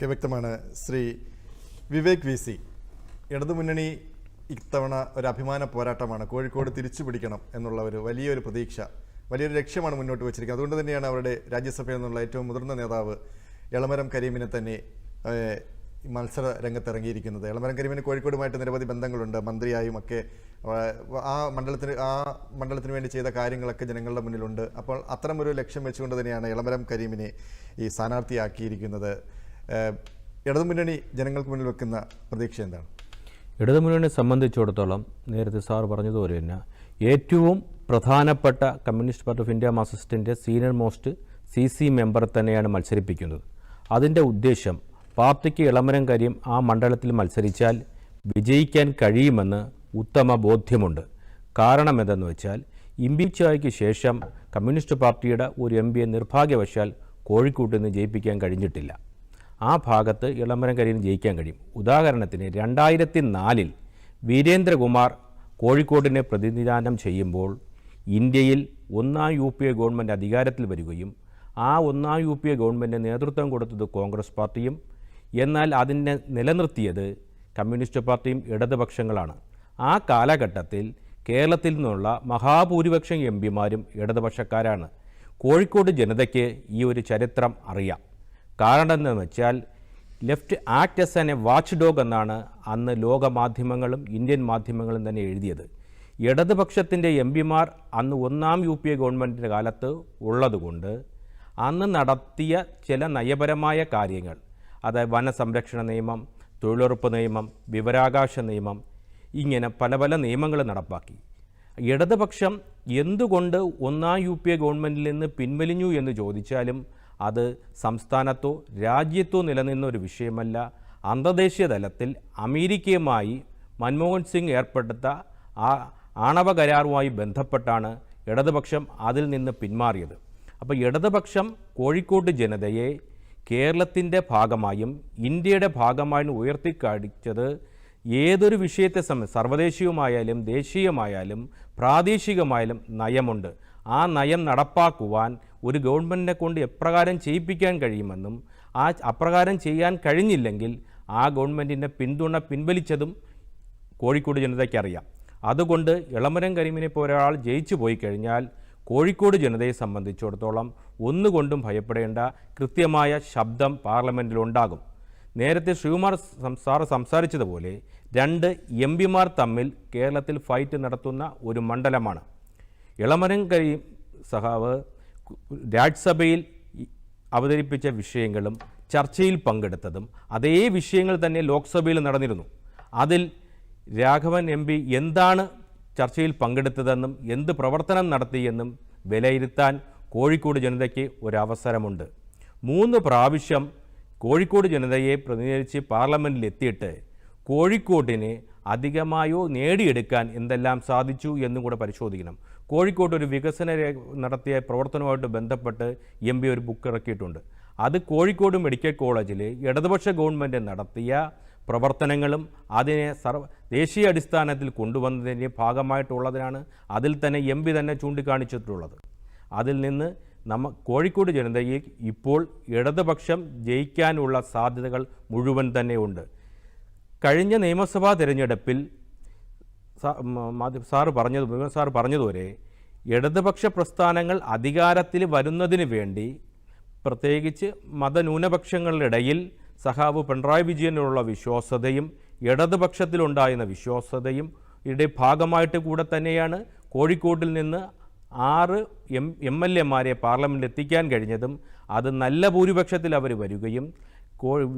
ഒക്കെ വ്യക്തമാണ് Shri Vivek V C. ഇടതുമുന്നണി ഇത്തവണ ഒരു അഭിമാന പോരാട്ടമാണ്. കോഴിക്കോട് തിരിച്ചു പിടിക്കണം എന്നുള്ള ഒരു വലിയൊരു പ്രതീക്ഷ വലിയൊരു ലക്ഷ്യമാണ് മുന്നോട്ട് വെച്ചിരിക്കുന്നത്. അതുകൊണ്ട് തന്നെയാണ് അവരുടെ രാജ്യസഭയിൽ നിന്നുള്ള ഏറ്റവും മുതിർന്ന നേതാവ് എളമരം കരീമിനെ തന്നെ മത്സര രംഗത്തിറങ്ങിയിരിക്കുന്നത്. എളമരം കരീമിന് കോഴിക്കോടുമായിട്ട് നിരവധി ബന്ധങ്ങളുണ്ട്. മന്ത്രിയായും ഒക്കെ ആ, മണ്ഡലത്തിന് ആ മണ്ഡലത്തിന് വേണ്ടി ചെയ്ത കാര്യങ്ങളൊക്കെ ജനങ്ങളുടെ മുന്നിലുണ്ട്. അപ്പോൾ അത്തരമൊരു ലക്ഷ്യം വെച്ചുകൊണ്ട് തന്നെയാണ് എളമരം കരീമിനെ ഈ സ്ഥാനാർത്ഥിയാക്കിയിരിക്കുന്നത്. ഇടതുമുന്നണി ജനങ്ങൾക്ക് മുന്നിൽ വെക്കുന്ന പ്രതീക്ഷ എന്താണ്? ഇടതുമുന്നണിയെ സംബന്ധിച്ചിടത്തോളം നേരത്തെ സാർ പറഞ്ഞതുപോലെ തന്നെ ഏറ്റവും പ്രധാനപ്പെട്ട communist party of India മാർസിസ്റ്റിന്റെ senior most C C member തന്നെയാണ് മത്സരിപ്പിക്കുന്നത്. അതിന്റെ ഉദ്ദേശം പാർട്ടിക്ക് ഇളമരം കാര്യം ആ മണ്ഡലത്തിൽ മത്സരിച്ചാൽ വിജയിക്കാൻ കഴിയുമെന്ന് ഉത്തമ ബോധ്യമുണ്ട്. കാരണം എന്തെന്ന് വെച്ചാൽ ഇംപീച്ചായ്ക്ക് ശേഷം കമ്മ്യൂണിസ്റ്റ് പാർട്ടിയുടെ ഒരു എം പിയെ നിർഭാഗ്യവശാൽ കോഴിക്കോട്ട് നിന്ന് ജയിപ്പിക്കാൻ കഴിഞ്ഞിട്ടില്ല. ആ ഭാഗത്ത് ഇളമരം കരീന് ജയിക്കാൻ കഴിയും. ഉദാഹരണത്തിന് രണ്ടായിരത്തി നാലിൽ വീരേന്ദ്രകുമാർ കോഴിക്കോടിനെ പ്രതിനിധാനം ചെയ്യുമ്പോൾ ഇന്ത്യയിൽ ഒന്നാം യു പി എ ഗവൺമെന്റ് അധികാരത്തിൽ വരികയും ആ ഒന്നാം യു പി എ ഗവൺമെന്റ് നേതൃത്വം കൊടുത്തത് കോൺഗ്രസ് പാർട്ടിയും എന്നാൽ അതിനെ നിലനിർത്തിയത് കമ്മ്യൂണിസ്റ്റ് പാർട്ടിയും ഇടതുപക്ഷങ്ങളാണ്. ആ കാലഘട്ടത്തിൽ കേരളത്തിൽ നിന്നുള്ള മഹാഭൂരിപക്ഷം എം പിമാരും ഇടതുപക്ഷക്കാരാണ്. കോഴിക്കോട് ജനതയ്ക്ക് ഈ ഒരു ചരിത്രം അറിയാം. കാരണം എന്താണെന്ന് വെച്ചാൽ left act as a watch dog എന്നാണ് അന്ന് ലോക മാധ്യമങ്ങളും ഇന്ത്യൻ മാധ്യമങ്ങളും തന്നെ എഴുതിയത്. ഇടതുപക്ഷത്തിന്റെ എം പിമാർ അന്ന് ഒന്നാം യു പി എ ഗവൺമെന്റിന്റെ കാലത്ത് ഉള്ളതുകൊണ്ട് അന്ന് നടത്തിയ ചില നയപരമായ കാര്യങ്ങൾ അതായത് വനസംരക്ഷണ നിയമം തൊഴിലുറപ്പ് നിയമം വിവരാകാശ നിയമം ഇങ്ങനെ പല പല നിയമങ്ങൾ നടപ്പാക്കി. ഇടതുപക്ഷം എന്തുകൊണ്ട് ഒന്നാം യു പി എ ഗവൺമെന്റിൽ നിന്ന് പിൻവലിഞ്ഞു എന്ന് ചോദിച്ചാലും അത് സംസ്ഥാനത്തോ രാജ്യത്തോ നിലനിന്ന ഒരു വിഷയമല്ല. അന്തർദേശീയ തലത്തിൽ അമേരിക്കയുമായി മൻമോഹൻ സിംഗ് ഏർപ്പെടുത്ത ആ ആണവ കരാറുമായി ബന്ധപ്പെട്ടാണ് ഇടതുപക്ഷം അതിൽ നിന്ന് പിന്മാറിയത്. അപ്പോൾ ഇടതുപക്ഷം കോഴിക്കോട് ജനതയെ കേരളത്തിന്റെ ഭാഗമായും ഇന്ത്യയുടെ ഭാഗമായും ഉയർത്തിക്കാടിച്ചത് ഏതൊരു വിഷയത്തെ സംബന്ധിച്ച് ദേശീയമായാലും പ്രാദേശികമായാലും നയമുണ്ട്. ആ നയം നടപ്പാക്കുവാൻ ഒരു ഗവൺമെന്റിനെ കൊണ്ട് എപ്രകാരം ചെയ്യിപ്പിക്കാൻ കഴിയുമെന്നും ആ അപ്രകാരം ചെയ്യാൻ കഴിഞ്ഞില്ലെങ്കിൽ ആ ഗവൺമെന്റിന്റെ പിന്തുണ പിൻവലിച്ചതും കോഴിക്കോട് ജനതയ്ക്കറിയാം അതുകൊണ്ട് ഇളമരം കരീമിനെ പോരാൾ ജയിച്ചു പോയി കഴിഞ്ഞാൽ കോഴിക്കോട് ജനതയെ സംബന്ധിച്ചിടത്തോളം ഒന്നുകൊണ്ടും ഭയപ്പെടേണ്ട കൃത്യമായ ശബ്ദം പാർലമെന്റിലുണ്ടാകും നേരത്തെ ശ്രീകുമാർ സംസാർ സംസാരിച്ചതുപോലെ രണ്ട് എം പിമാർ തമ്മിൽ കേരളത്തിൽ ഫൈറ്റ് നടത്തുന്ന ഒരു മണ്ഡലമാണ്. ഇളമരം കരീം സഹാവ് രാജ്യസഭയിൽ അവതരിപ്പിച്ച വിഷയങ്ങളും ചർച്ചയിൽ പങ്കെടുത്തതും അതേ വിഷയങ്ങൾ തന്നെ ലോക്സഭയിൽ നടന്നിരുന്നു. അതിൽ രാഘവൻ എം പി എന്താണ് ചർച്ചയിൽ പങ്കെടുത്തതെന്നും എന്ത് പ്രവർത്തനം നടത്തിയെന്നും വിലയിരുത്താൻ കോഴിക്കോട് ജനതയ്ക്ക് ഒരവസരമുണ്ട്. മൂന്ന് പ്രാവശ്യം കോഴിക്കോട് ജനതയെ പ്രതിനിധീകരിച്ച് പാർലമെന്റിൽ എത്തിയിട്ട് കോഴിക്കോട്ടിന് അധികമായോ നേടിയെടുക്കാൻ എന്തെല്ലാം സാധിച്ചു എന്നും കൂടെ പരിശോധിക്കണം. കോഴിക്കോട്ട് ഒരു വികസന നടത്തിയ പ്രവർത്തനവുമായിട്ട് ബന്ധപ്പെട്ട് എം പി ഒരു ബുക്ക് ഇറക്കിയിട്ടുണ്ട്. അത് കോഴിക്കോട് മെഡിക്കൽ കോളേജിൽ ഇടതുപക്ഷ ഗവൺമെന്റ് നടത്തിയ പ്രവർത്തനങ്ങളും അതിനെ സർവ ദേശീയ അടിസ്ഥാനത്തിൽ കൊണ്ടുവന്നതിന്റെ ഭാഗമായിട്ടുള്ളതിനാണ് അതിൽ തന്നെ എം പി തന്നെ ചൂണ്ടിക്കാണിച്ചിട്ടുള്ളത്. അതിൽ നിന്ന് നമ്മ കോഴിക്കോട് ജനതയിൽ ഇപ്പോൾ ഇടതുപക്ഷം ജയിക്കാനുള്ള സാധ്യതകൾ മുഴുവൻ തന്നെ ഉണ്ട്. കഴിഞ്ഞ നിയമസഭാ തിരഞ്ഞെടുപ്പിൽ സാറ് പറഞ്ഞത് വിമൽ സാറ് പറഞ്ഞതുവരെ ഇടതുപക്ഷ പ്രസ്ഥാനങ്ങൾ അധികാരത്തിൽ വരുന്നതിന് വേണ്ടി പ്രത്യേകിച്ച് മതന്യൂനപക്ഷങ്ങളുടെ ഇടയിൽ സഖാവ് പിണറായി വിജയനുള്ള വിശ്വാസതയും ഇടതുപക്ഷത്തിലുണ്ടായിരുന്ന വിശ്വാസതയും ഇവിടെ ഭാഗമായിട്ട് കൂടെ തന്നെയാണ് കോഴിക്കോട്ടിൽ നിന്ന് ആറ് എം എം എൽ എമാരെ പാർലമെന്റിൽ എത്തിക്കാൻ കഴിഞ്ഞതും അത് നല്ല ഭൂരിപക്ഷത്തിൽ അവർ വരികയും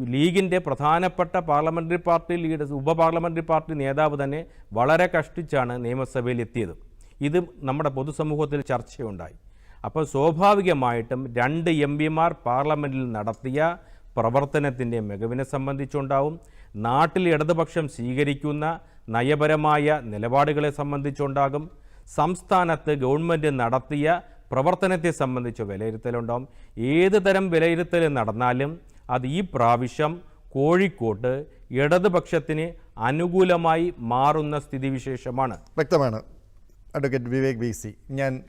ലീഗിന്റെ പ്രധാനപ്പെട്ട പാർലമെന്ററി പാർട്ടി ലീഡേഴ്സ് ഉപ പാർലമെന്ററി പാർട്ടി നേതാവ് തന്നെ വളരെ കഷ്ടിച്ചാണ് നിയമസഭയിൽ എത്തിയത്. ഇത് നമ്മുടെ പൊതുസമൂഹത്തിൽ ചർച്ചയുണ്ടായി. അപ്പോൾ സ്വാഭാവികമായിട്ടും രണ്ട് എം പിമാർ പാർലമെന്റിൽ നടത്തിയ പ്രവർത്തനത്തിന്റെ മികവിനെ സംബന്ധിച്ചുണ്ടാവും. നാട്ടിൽ ഇടതുപക്ഷം സ്വീകരിക്കുന്ന നയപരമായ നിലപാടുകളെ സംബന്ധിച്ചുണ്ടാകും. സംസ്ഥാനത്ത് ഗവൺമെന്റ് നടത്തിയ പ്രവർത്തനത്തെ സംബന്ധിച്ച് വിലയിരുത്തലുണ്ടാവും. ഏത് തരം വിലയിരുത്തൽ നടന്നാലും അത് ഈ പ്രാവശ്യം കോഴിക്കോട്ട് ഇടതുപക്ഷത്തിന് അനുകൂലമായി മാറുന്ന സ്ഥിതിവിശേഷമാണ്. വ്യക്തമാണ്. Advocate Vivek B C. ഞാൻ